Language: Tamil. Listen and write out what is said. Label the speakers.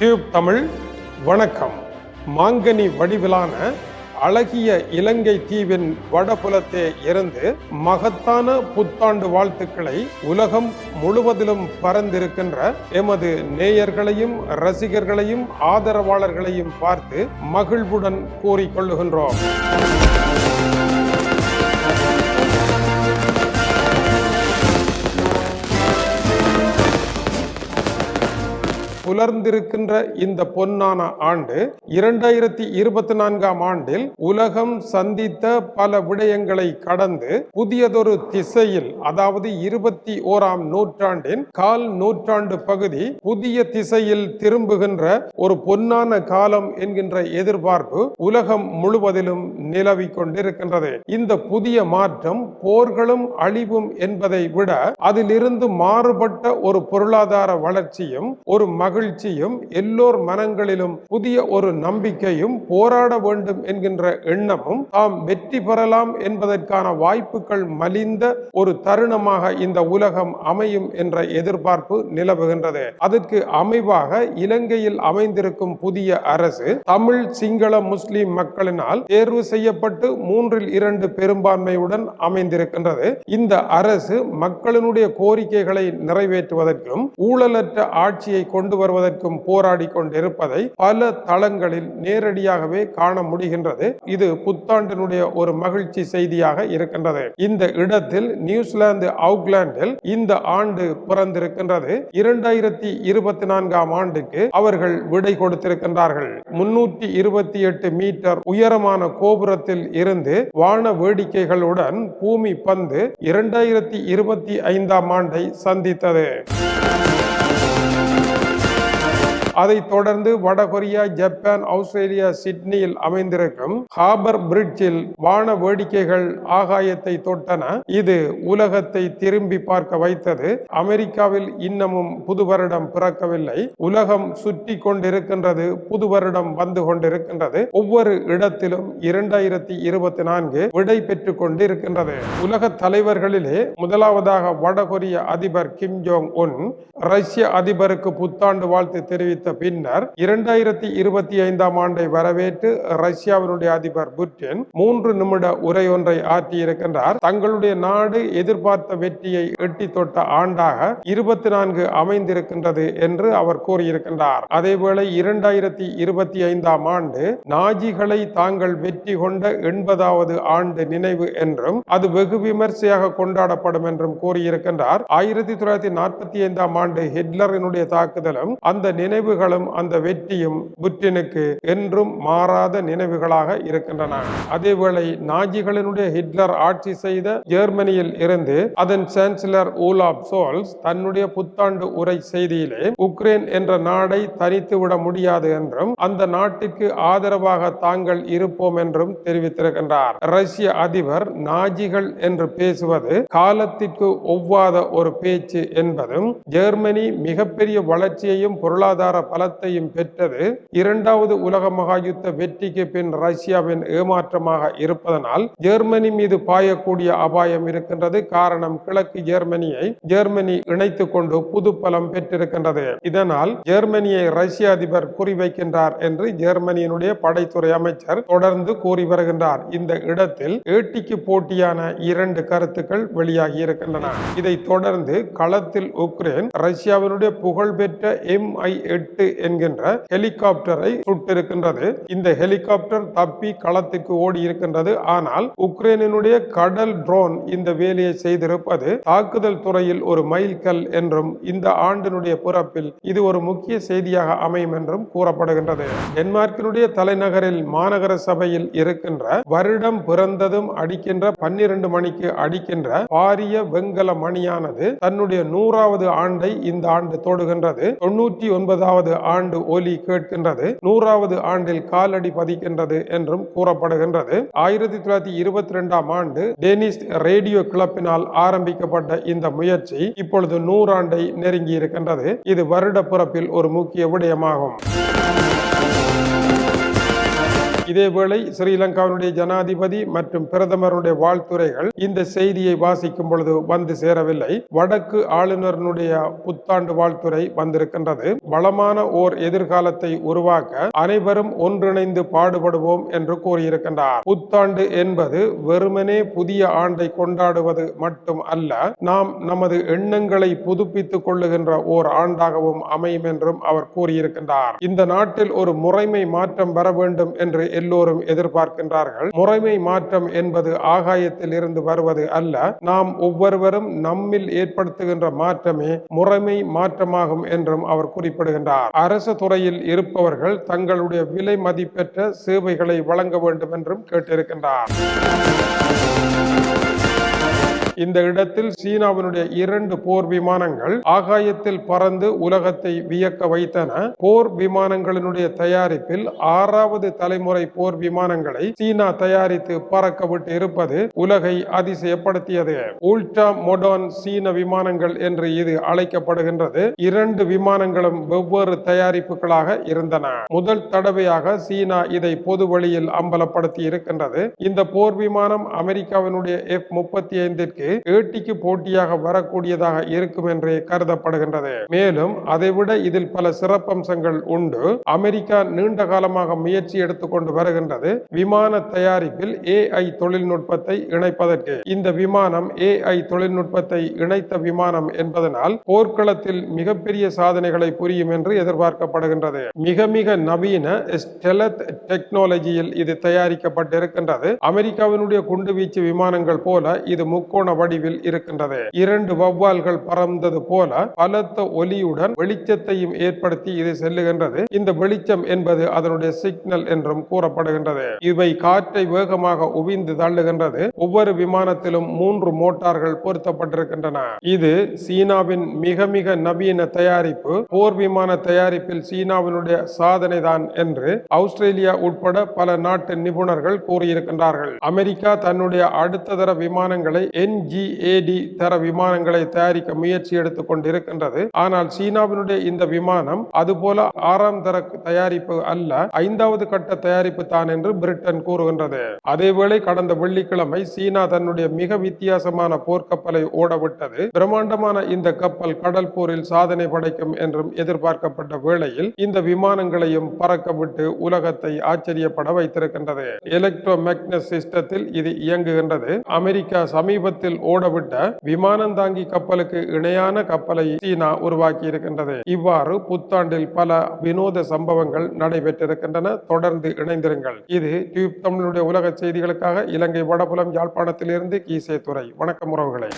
Speaker 1: டியூப் தமிழ் வணக்கம். மாங்கனி வடிவிலான அழகிய இலங்கை தீவின் வடபுலத்தே இருந்து மகத்தான புத்தாண்டு வாழ்த்துக்களை உலகம் முழுவதிலும் பறந்திருக்கின்ற எமது நேயர்களையும் ரசிகர்களையும் ஆதரவாளர்களையும் பார்த்து மகிழ்வுடன் கூறிக்கொள்ளுகின்றோம். புலர்ந்திருக்கின்ற இந்த பொன்னான ஆண்டு இரண்டாயிரத்தி இருபத்தி நான்காம் ஆண்டில் உலகம் சந்தித்த பல விடயங்களை கடந்து புதியதொரு திசையில் அதாவது இருபத்தி ஓராம் நூற்றாண்டின் கால் நூற்றாண்டு பகுதி புதிய திசையில் திரும்புகின்ற ஒரு பொன்னான காலம் என்கின்ற எதிர்பார்ப்பு உலகம் முழுவதிலும் நிலவி கொண்டிருக்கின்றது. இந்த புதிய மாற்றம் போர்களும் அழிவும் என்பதை விட அதிலிருந்து மாறுபட்ட ஒரு பொருளாதார வளர்ச்சியும் ஒரு மக மகிழ்ச்சியும் எல்லோர் மனங்களிலும் புதிய ஒரு நம்பிக்கையும் போராட வேண்டும் என்கின்ற எண்ணமும் தாம் வெற்றி பெறலாம் என்பதற்கான வாய்ப்புகள் மலிந்த ஒரு தருணமாக இந்த உலகம் அமையும் என்ற எதிர்பார்ப்பு நிலவுகின்றது. அதற்கு அமைவாக இலங்கையில் அமைந்திருக்கும் புதிய அரசு தமிழ் சிங்கள முஸ்லிம் மக்களினால் தேர்வு செய்யப்பட்டு மூன்றில் இரண்டு பெரும்பான்மையுடன் அமைந்திருக்கின்றது. இந்த அரசு மக்களினுடைய கோரிக்கைகளை நிறைவேற்றுவதற்கும் ஊழலற்ற ஆட்சியை கொண்டு வருவதற்கும் போராடி கொண்டிருப்பதை பல தளங்களில் நேரடியாகவே காண முடிகின்றது. இது புத்தாண்டினுடைய ஒரு மகிழ்ச்சி செய்தியாக இருக்கின்றது. இந்த இடத்தில் நியூசிலாந்து அவுக்லாண்டில் இந்த ஆண்டு பிறந்திருக்கின்றது. இரண்டாயிரத்தி இருபத்தி நான்காம் ஆண்டுக்கு அவர்கள் விடை கொடுத்திருக்கின்றார்கள். முன்னூற்றி இருபத்தி எட்டு மீட்டர் உயரமான கோபுரத்தில் இருந்து வான வேடிக்கைகளுடன் பூமி பந்து இரண்டாயிரத்தி இருபத்தி ஐந்தாம் ஆண்டை சந்தித்தது. அதைத் தொடர்ந்து வடகொரியா ஜப்பான் ஆஸ்திரேலியா சிட்னியில் அமைந்திருக்கும் ஹாபர் பிரிட்ஜில் வான வேடிக்கைகள் ஆகாயத்தை தொட்டன. இது உலகத்தை திரும்பி பார்க்க வைத்தது. அமெரிக்காவில் இன்னமும் புது வருடம் பிறக்கவில்லை. உலகம் சுற்றி கொண்டிருக்கின்றது புது வருடம் வந்து கொண்டிருக்கின்றது. ஒவ்வொரு இடத்திலும் இரண்டாயிரத்தி இருபத்தி நான்கு விடை பெற்றுக் கொண்டிருக்கின்றது. உலக தலைவர்களிலே முதலாவதாக வடகொரிய அதிபர் கிம் ஜோங் உன் ரஷ்ய அதிபருக்கு புத்தாண்டு வாழ்த்து தெரிவித்த பின்னர் இரண்டாயிரத்தி இருபத்தி ஐந்தாம் ஆண்டை வரவேற்று ரஷ்யாவினுடைய அதிபர் புட்டின் மூன்று நிமிட உரை ஒன்றை ஆற்றியிருக்கின்றார். தங்களுடைய நாடு எதிர்பார்த்த வெற்றியை எட்டி தொட்ட ஆண்டாக இருபத்தி நான்கு அமைந்திருக்கின்றது என்று அவர் கூறியிருக்கின்றார். அதேவேளை இரண்டாயிரத்தி இருபத்தி ஐந்தாம் ஆண்டு நாஜிகளை தாங்கள் வெற்றி கொண்ட எண்பதாவது ஆண்டு நினைவு என்றும் அது வெகு விமர்சையாக கொண்டாடப்படும் என்றும் கூறியிருக்கின்றார். ஆயிரத்தி தொள்ளாயிரத்தி நாற்பத்தி ஐந்தாம் ஆண்டு ஹிட்லரினுடைய தாக்குதலும் அந்த நினைவு நினைவுகளும் அந்த வெற்றியும் புட்டினுக்கு என்றும் மாறாத நினைவுகளாக இருக்கின்றன. அதேவேளை நாஜிகளினுடைய ஹிட்லர் ஆட்சி செய்த ஜெர்மனியில் இருந்து அதன் சான்சலர் ஊலாப் சோல்ஸ் தன்னுடைய புத்தாண்டு உரை செய்தியிலே உக்ரைன் என்ற நாடை தனித்து விட முடியாது என்றும் அந்த நாட்டிற்கு ஆதரவாக தாங்கள் இருப்போம் என்றும் தெரிவித்திருக்கின்றார். ரஷ்ய அதிபர் நாஜிகள் என்று பேசுவது காலத்திற்கு ஒவ்வாத ஒரு பேச்சு என்பதும் ஜெர்மனி மிகப்பெரிய வளர்ச்சியையும் பொருளாதார பலத்தையும் பெற்றது. இரண்டாவது உலக மகாயுத்த வெற்றிக்கு பின் ரஷ்யாவின் ஏமாற்றமாக இருப்பதனால் ஜெர்மனி மீது பாயக்கூடிய அபாயம் இருக்கின்றது. காரணம் கிழக்கு ஜெர்மனியை ஜெர்மனி இணைத்து கொண்டு புது பலம் பெற்றிருக்கின்றது. இதனால் ஜெர்மனியை ரஷ்ய அதிபர் குறிவைக்கின்றார் என்று ஜெர்மனியினுடைய படைத்துறை அமைச்சர் தொடர்ந்து கூறி வருகின்றார். இந்த இடத்தில் ஏட்டிக்கு போட்டியான இரண்டு கருத்துக்கள் வெளியாகி இருக்கின்றன. இதை தொடர்ந்து களத்தில் உக்ரைன் ரஷ்யாவினுடைய புகழ்பெற்ற எம் ஐ எட்டு எட்டு என்கின்ற ஹெலிகாப்டரை சுட்டிருக்கின்றது. இந்த ஹெலிகாப்டர் தப்பி களத்துக்கு ஓடி இருக்கின்றது. ஆனால் உக்ரைனினுடைய கடல் ட்ரோன் இந்த வேலையை செய்திருப்பது தாக்குதல் துறையில் ஒரு மைல்கல் என்றும் இந்த ஆண்டினுடைய பிறப்பில் இது ஒரு முக்கிய செய்தியாக அமையும் என்றும் கூறப்படுகின்றது. டென்மார்க்கினுடைய தலைநகரில் மாநகர சபையில் இருக்கின்ற வருடம் பிறந்ததும் அடிக்கின்ற பன்னிரண்டு மணிக்கு அடிக்கின்ற பாரிய வெங்கல மணியானது தன்னுடைய நூறாவது ஆண்டை இந்த ஆண்டு தொடுகின்றது. தொண்ணூற்றி ஒன்பதாவது ஆண்டு ஒலி கேட்கின்றது நூறாவது ஆண்டில் காலடி பதிக்கின்றது என்றும் கூறப்படுகின்றது. ஆயிரத்தி தொள்ளாயிரத்தி இருபத்தி ரெண்டாம் ஆண்டு டெனிஸ் ரேடியோ கிளப்பினால் ஆரம்பிக்கப்பட்ட இந்த முயற்சி இப்பொழுது நூறாண்டை நெருங்கி இருக்கின்றது இது வருட பிறப்பில் ஒரு முக்கிய விடயமாகும். இதேவேளை ஸ்ரீலங்காவினுடைய ஜனாதிபதி மற்றும் பிரதமருடைய வாழ்த்துறைகள் இந்த செய்தியை வாசிக்கும் பொழுது வந்து சேரவில்லை. வடக்கு ஆளுநருடைய புத்தாண்டு வாழ்த்துறை வந்திருக்கின்றது. வளமான ஓர் எதிர்காலத்தை உருவாக்க அனைவரும் ஒன்றிணைந்து பாடுபடுவோம் என்று கூறியிருக்கின்றார். புத்தாண்டு என்பது வெறுமனே புதிய ஆண்டை கொண்டாடுவது மட்டும் அல்ல நாம் நமது எண்ணங்களை புதுப்பித்துக் கொள்ளுகின்ற ஓர் ஆண்டாகவும் அமையும் என்றும் அவர் கூறியிருக்கின்றார். இந்த நாட்டில் ஒரு முறைமை மாற்றம் வர வேண்டும் என்று எல்லோரும் எதிர்பார்க்கின்றார்கள். முறைமை மாற்றம் என்பது ஆகாயத்தில் இருந்து வருவது அல்ல. நாம் ஒவ்வொருவரும் நம்மில் ஏற்படுத்துகின்ற மாற்றமே முறைமை மாற்றமாகும் என்றும் அவர் குறிப்பிடுகின்றார். அரசு துறையில் இருப்பவர்கள் தங்களுடைய விலை மதிப்பெற்ற சேவைகளை வழங்க வேண்டும் என்றும் கேட்டிருக்கின்றார். இந்த இடத்தில் சீனாவினுடைய இரண்டு போர் விமானங்கள் ஆகாயத்தில் பறந்து உலகத்தை வியக்க வைத்தன. போர் விமானங்களினுடைய தயாரிப்பில் ஆறாவது தலைமுறை போர் விமானங்களை சீனா தயாரித்து பறக்க விட்டு இருப்பது உலகை அதிசயப்படுத்தியது. உல்ட்ரா மொடர்ன் சீன விமானங்கள் என்று இது அழைக்கப்படுகின்றது. இரண்டு விமானங்களும் வெவ்வேறு தயாரிப்புகளாக இருந்தன. முதல் தடவையாக சீனா இதை பொது வழியில் அம்பலப்படுத்தி இருக்கின்றது. இந்த போர் விமானம் அமெரிக்காவினுடைய எஃப் முப்பத்தி ஐந்திற்கு ஏட்டிக்கு போட்டியாக வரக்கூடியதாக இருக்கும் என்றே கருதப்படுகின்றது. மேலும் அதைவிட இதில் பல சிறப்பம்சங்கள் உண்டு. அமெரிக்கா நீண்ட காலமாக முயற்சி எடுத்துக்கொண்டு வருகின்றது. விமான தயாரிப்பில் ஏஐ தொழில்நுட்பத்தை இணைப்பதற்கு. இந்த விமானம் ஏஐ தொழில்நுட்பத்தை இணைத்த விமானம் என்பதனால் போர்க்களத்தில் மிகப்பெரிய சாதனைகளை புரியும் என்று எதிர்பார்க்கப்படுகின்றது. மிக மிக நவீன ஸ்டெலத் டெக்னாலஜியில் இது தயாரிக்கப்பட்டிருக்கின்றது. அமெரிக்காவினுடைய குண்டுவீச்சு விமானங்கள் போல இது முக்கோண வடிவில் இருக்கின்றது. இரண்டு வௌவால்கள் பறந்தது போல பலத்த ஒலியுடன் வெளிச்சத்தையும் ஏற்படுத்தி இது செல்லுகின்றது. இந்த வெளிச்சம் என்பது அதனுடைய சிக்னல் என்றும் கூறப்படுகின்றது. இவை காற்றை வேகமாக உவிந்து தள்ளுகின்றது. ஒவ்வொரு விமானத்திலும் மூன்று மோட்டார்கள் பொருத்தப்பட்டிருக்கின்றன. இது சீனாவின் மிக மிக நவீன தயாரிப்பு. போர் விமான தயாரிப்பில் சீனாவினுடைய சாதனை தான் என்று ஆஸ்திரேலியா உட்பட பல நாட்டு நிபுணர்கள் கூறியிருக்கின்றார்கள். அமெரிக்கா தன்னுடைய அடுத்த தர விமானங்களை என் ஜிஏடி தர விமானங்களை தயாரிக்க முயற்சி எடுத்துக் கொண்டிருக்கின்றது ஆனால் சீனாவினுடைய இந்த விமானம் அதுபோல ஆறாம் தர தயாரிப்பு அல்ல ஐந்தாவது கட்ட தயாரிப்பு தான் என்று பிரிட்டன் கூறுகின்றது. அதேவேளை கடந்த வெள்ளிக்கிழமை சீனா தன்னுடைய மிக வித்தியாசமான போர்க்கப்பலை ஓடவிட்டது. பிரம்மாண்டமான இந்த கப்பல் கடல் போரில் சாதனை படைக்கும் என்றும் எதிர்பார்க்கப்பட்ட வேளையில் இந்த விமானங்களையும் பறக்க விட்டு உலகத்தை ஆச்சரியப்பட வைத்திருக்கின்றது. எலக்ட்ரோ மேக்னஸ் சிஸ்டத்தில் இது இயங்குகின்றது. அமெரிக்கா சமீபத்தில் ஓடவிட்ட விமானம் தாங்கி கப்பலுக்கு இணையான கப்பலை சீனா உருவாக்கி இருக்கின்றது இவ்வாறு புத்தாண்டில் பல வினோத சம்பவங்கள் நடைபெற்றிருக்கின்றன. தொடர்ந்து இணைந்திருங்கள். இது டியூப் தமிழுடைய உலக செய்திகளுக்காக இலங்கை வடபுலம் யாழ்ப்பாணத்திலிருந்து கீசே துறை வணக்கம் உறவுகளை.